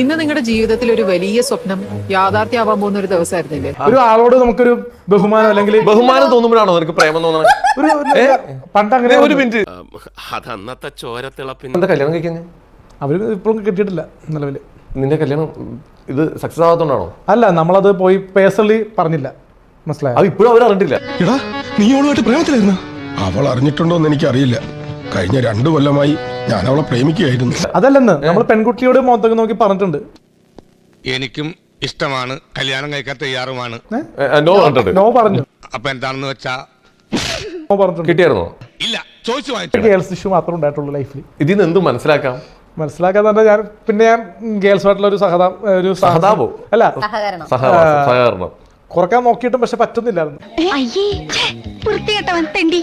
ഇന്ന് നിങ്ങളുടെ ജീവിതത്തിൽ ഒരു വലിയ സ്വപ്നം യാഥാർത്ഥ്യമാവാൻ പോകുന്ന ഒരു ദിവസമായിരുന്നില്ലേ? ഒരു ആളോട് നമുക്കൊരു ബഹുമാനം അല്ലെങ്കിൽ ബഹുമാനം തോന്നുമ്പോഴാണോ നിനക്ക് പ്രേമം തോന്നുന്നത് ഒരു പണ്ട് അങ്ങനെ ഒരു മിനിറ്റ്. അതന്നത്തെ ചോരത്തിളപ്പിന് എന്താ കല്യാണം കഴിക്കാൻ? അവർ ഇപ്പോഴും കിട്ടിയിട്ടില്ല നിലവിൽ. നിന്റെ കല്യാണം ഇത് സക്സസ് ആവാത്തോണ്ടാണോ? അല്ല നമ്മളത് പോയി പേഴ്സണലി പറഞ്ഞില്ല. മനസ്സിലായോ? അത് ഇപ്പോഴും അവർ അറിഞ്ഞിട്ടില്ല. എടാ നീ അവളുമായിട്ട് പ്രേമത്തിലായിരുന്നു? അവൾ അറിഞ്ഞിട്ടുണ്ടോ എന്ന് എനിക്കറിയില്ല. കഴിഞ്ഞ രണ്ടു കൊല്ലമായി ഞാൻ അവളെ പ്രേമിക്കുകയായിരുന്നു. അതല്ലെന്ന് നമ്മൾ പെൺകുട്ടിയോട് മുഖത്തൊക്കെ നോക്കി പറഞ്ഞിട്ടുണ്ട്. എനിക്കും ഇഷ്ടമാണ്. കല്യാണം കഴിക്കാൻ തയ്യാറുമാണ്. നോ നോ പറഞ്ഞു അപ്പൊ എന്താണെന്ന് വെച്ചാ നോ പറഞ്ഞിട്ടുണ്ട്. കിട്ടിയായിരുന്നോ? ഇല്ല ചോദിച്ചു വാങ്ങിച്ചു. ഗേൾസ് ഇഷ്യൂ മാത്രമേ ഉണ്ടായിട്ടുള്ളൂ ലൈഫിൽ ഇതിൽ നിന്ന് എന്ത് മനസ്സിലാക്കാം? മനസ്സിലാക്കാതെ തന്നെ ഞാൻ പിന്നെ ഞാൻ ഗേൾസുമായിട്ടുള്ള ഒരു സഹതാ ഒരു സഹതാപോ? അല്ല. സഹകരണം. സഹവാസം സഹകരണം. കുറയ്ക്കാൻ നോക്കിയിട്ടും പക്ഷെ പറ്റുന്നില്ലായിരുന്നു.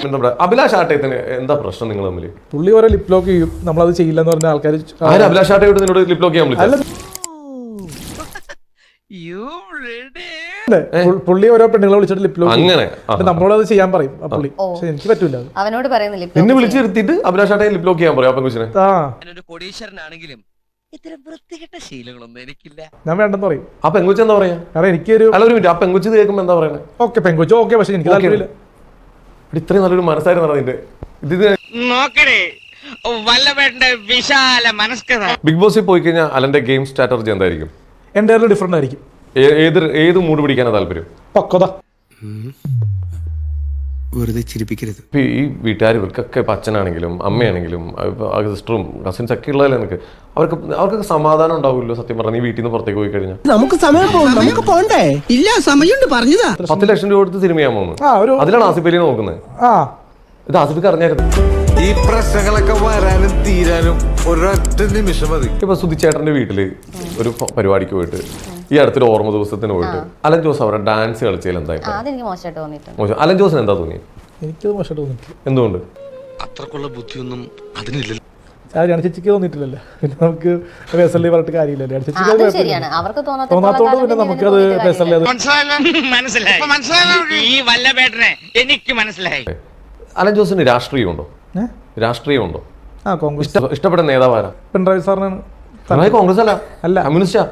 നമ്മുടെ അഭിലാഷ് ആട്ടയത്തിന് എന്താ പ്രശ്നം നിങ്ങൾ തമ്മിൽ പുള്ളി ഓരോ ലിപ് ലോക്ക് ചെയ്യും. നമ്മളത് ചെയ്യില്ലെന്ന് പറഞ്ഞ ആൾക്കാർ ആര് അഭിലാഷ് ആട്ടയോട് നിന്നോട് ലിപ് ലോക്ക് ചെയ്യാൻ വിളിച്ചു പുള്ളി ഓരോ പെണ്ണുങ്ങളെ വിളിച്ചിട്ട് ലിപ് ലോക്ക് അങ്ങനെ. നമ്മളോട് അത് ചെയ്യാൻ പറയും ആ പുള്ളി. പക്ഷെ എനിക്ക് പറ്റൂല അവനോട് പറയുന്നില്ല പിന്നെ വിളിച്ചു നിർത്തിയിട്ട് അഭിലാഷ് ആട്ടയെ ലിപ് ലോക്ക് ചെയ്യാൻ പറയാം ആ. ഞാനൊരു കോടീശ്വരനാണെങ്കിലും ഇത്തരം വൃത്തികെട്ട ശീലങ്ങളൊന്നും എനിക്കില്ല. ഞാൻ വേണ്ടെന്ന് പറയും. ആ പെങ്കുച്ച് എന്താ പറയാ? കാരണം എനിക്കൊരു അല്ല ഒരു മിനിറ്റ്. ആ പെങ്കുച്ച് ഇത് കേൾക്കുമ്പോ എന്താ പറയണേ? ഓക്കെ പെങ്കൊച്ചു ഓക്കെ പക്ഷെ എനിക്ക് Okay. താല്പര്യമില്ല. ഇവിടെ ഇത്രയും നല്ലൊരു മനസ്സായിരുന്നു നിന്റെ. ഇത് ഇത് നോക്കണേ വല്ലഭേട്ടന്റെ വിശാല മനസ്കഥ. ബിഗ് ബോസിൽ പോയി കഴിഞ്ഞാൽ അലന്റെ ഗെയിം സ്ട്രാറ്റജി എന്തായിരിക്കും? എന്റെ ഡിഫറെന്റ് ആയിരിക്കും. ഏ- ഏത് ഏത് മൂഡ് പിടിക്കാനാ താല്പര്യം? പക്വത. വെറുതെ ചിരിപ്പിക്കരുത്. ഇപ്പൊ ഈ വീട്ടുകാർ ഇവർക്കൊക്കെ ഇപ്പം അച്ഛനാണെങ്കിലും അമ്മയാണെങ്കിലും സിസ്റ്ററും കസിൻസ് ഒക്കെ ഉള്ളതല്ലേ നിനക്ക്? അവർക്ക് അവർക്കൊക്കെ സമാധാനം ഉണ്ടാവുമല്ലോ സത്യം പറഞ്ഞാൽ ഈ വീട്ടിൽ നിന്ന് പുറത്തേക്ക് പോയി കഴിഞ്ഞാൽ നമുക്ക് സമയം പോകും നമുക്ക് പോണ്ടേ? ഇല്ല സമയമുണ്ട് പറഞ്ഞതാ. പത്ത് ലക്ഷം രൂപ കൊടുത്ത് സിനിമ ആ, പോകുന്നു അതിലാണ് ആസിഫ് അലി നോക്കുന്നത്. ആ. ഇത് ആസിഫിക്ക് അറിഞ്ഞായിരുന്നു ഈ പ്രശ്നങ്ങളൊക്കെ വരാനും തീരാനും ഒരൊറ്റ നിമിഷം മതി. ഇപ്പൊ സുധിച്ചേട്ടന്റെ വീട്ടിൽ ഒരു പരിപാടിക്ക് പോയിട്ട് ഈ അടുത്തൊരു ഓർമ്മ ദിവസത്തിന് പോയിട്ട് അലൻ ജോസ് അവരുടെ ഡാൻസ് കളിച്ചതിൽ അതെനിക്ക് മോശമായിട്ട് തോന്നിയിട്ടുണ്ട്. അലൻ ജോസിന് എന്താ തോന്നി എനിക്ക് മോശമായിട്ട് തോന്നിയിട്ടില്ല. എന്തുകൊണ്ട്? അത്രക്കുള്ള ബുദ്ധിയൊന്നും അതിനില്ലല്ലോ ചേച്ചിക്ക് തോന്നിയിട്ടില്ലല്ലോ. പിന്നെ നമുക്ക് പേസലി പറഞ്ഞിട്ട് കാര്യമില്ലല്ലോ. തോന്നാത്തോണ്ട് പിന്നെ നമുക്കത് എനിക്ക് മനസ്സിലായി. അലൻ ജോസിന് രാഷ്ട്രീയമുണ്ടോ? രാഷ്ട്രീയമുണ്ടോ? ആ കോൺഗ്രസ്. ഇഷ്ടപ്പെട്ട നേതാവാരാ? പിണറായി സാറിനാണ് പിണറായി കോൺഗ്രസ് അല്ല. അല്ല. കമ്മ്യൂണിസ്റ്റാ.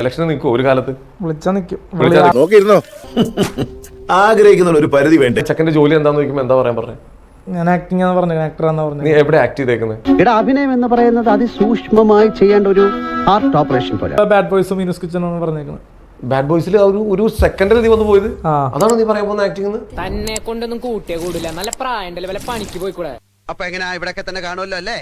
ഇലക്ഷന് നിൽക്കും ഒരു കാലത്ത്? വിളിച്ചാ നിൽക്കും വിളിച്ചാ നിൽക്കും. നോക്കിയിരുന്നോ? ആഗ്രഹിക്കുന്ന ഒരു പരിധി വേണ്ട? ചെക്കന്റെ ജോലി എന്താന്ന് ചോദിക്കുമ്പോ എന്താ പറയാൻ പറഞ്ഞേ? ഞാൻ ആക്ടിങ് എന്ന് പറഞ്ഞു ആക്ടറാന്ന് നീ പറഞ്ഞു എവിടെ ആക്ട് ചെയ്തേക്കുന്നത് ഇവിടെ അഭിനയം എന്ന് പറയുന്നത് അതിസൂക്ഷ്മമായി ചെയ്യേണ്ട ഒരു ഹാർട്ട് ഓപ്പറേഷൻ പോലെ ബാഡ് ബോയ്സ് മീനസ് കിച്ചൺ ആണ് പറഞ്ഞേക്കുന്നത് ബാഡ് ബോയ്സിൽ ഒരു ഒരു സെക്കൻഡിൽ നീ വന്ന് പോയത്? ആ. അതാണ് നീ പറയാൻ പോകുന്ന ആക്ടിങ് തന്നെ കൊണ്ടൊന്നും കൂട്ടിയേ കൂടില്ല. നല്ല പ്രായം വല്ല പണിക്ക് പോയിക്കൂടെ? അപ്പൊ എങ്ങനെയാ ഇവിടൊക്കെ തന്നെ കാണുമല്ലോ അല്ലേ?